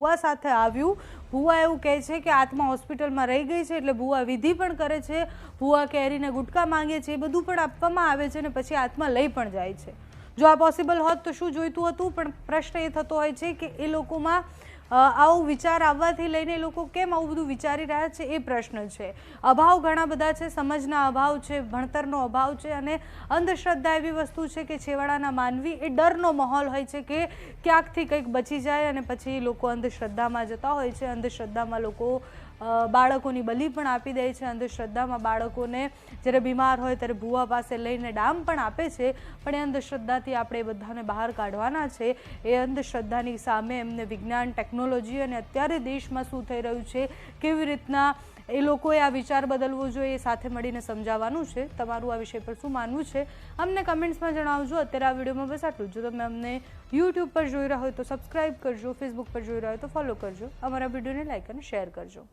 ભુવા સાથે આવ્યું. ભુવા એવું કહે છે કે આત્મા હોસ્પિટલમાં રહી ગઈ છે એટલે ભુવા વિધિ પણ કરે છે. ભુવા કેરીને ગુટકા માંગે છે, એ બધું પણ આપવામાં આવે છે અને પછી આત્મા લઈ પણ જાય છે. જો આ પોસિબલ હોત તો શું જોઈતું હતું? પણ પ્રશ્ન એ થતો હોય છે કે એ લોકોમાં આવો વિચાર આવવાથી લઈને લોકો કેમ આવું બધું વિચારી રહ્યા છે એ પ્રશ્ન છે. અભાવ ઘણા બધા છે, સમજના અભાવ છે, ભણતરનો અભાવ છે અને અંધશ્રદ્ધા એવી વસ્તુ છે કે છેવાડાના માનવી એ ડરનો માહોલ હોય છે કે ક્યાંકથી કંઈક બચી જાય અને પછી લોકો અંધશ્રદ્ધામાં જતા હોય છે. અંધશ્રદ્ધામાં લોકો બાળકોની બલી પણ આપી દે છે. અંધશ્રદ્ધામાં બાળકોને જ્યારે બીમાર હોય ત્યારે ભૂવા પાસે લઈને ડામ પણ આપે છે. પણ એ અંધશ્રદ્ધાથી આપણે બધાને બહાર કાઢવાના છે. એ અંધશ્રદ્ધાની સામે એમને વિજ્ઞાન, ટેકનોલોજી અને અત્યારે દેશમાં શું થઈ રહ્યું છે, કેવી રીતના એ લોકોએ આ વિચાર બદલવો જોઈએ એ સાથે મળીને સમજાવવાનું છે. તમારું આ વિષય પર શું માનવું છે, અમને કમેન્ટ્સમાં જણાવજો. અત્યારે આ વિડીયોમાં બસ આટલું જ. તમે અમને યુટ્યુબ પર જોઈ રહ્યા હોય તો સબસ્ક્રાઇબ કરજો ફેસબુક પર જોઈ રહ્યા હોય તો ફોલો કરજો. અમારા વિડીયોને લાઈક અને શેર કરજો.